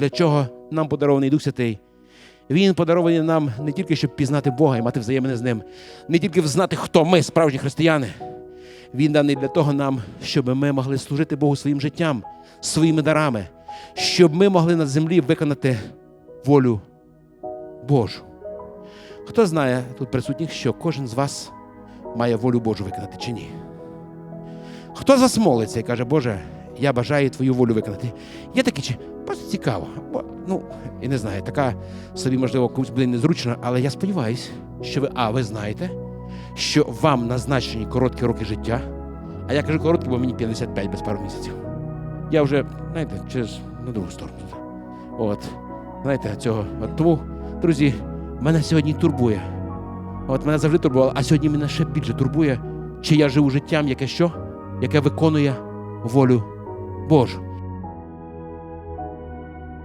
для чого нам подарований Дух Святий. Він подарований нам не тільки, щоб пізнати Бога і мати взаємини з Ним, не тільки знати, хто ми, справжні християни. Він даний для того нам, щоб ми могли служити Богу своїм життям, своїми дарами, щоб ми могли на землі виконати волю Божу. Хто знає тут присутніх, що кожен з вас має волю Божу виконати чи ні? Хто з вас молиться і каже, Боже, я бажаю твою волю виконати? Є такі чи просто цікаво. Бо, ну, і не знаю, така собі, можливо, комусь буде незручно, але я сподіваюся, що ви, а, ви знаєте, що вам назначені короткі роки життя. А я кажу короткі, бо мені 55 без пару місяців. Я вже, знаєте, через на другу сторону. От, знаєте, цього. От тому, друзі, мене сьогодні турбує. От мене завжди турбувало, а сьогодні мене ще більше турбує, чи я живу життям, яке що? Яке виконує волю Божу.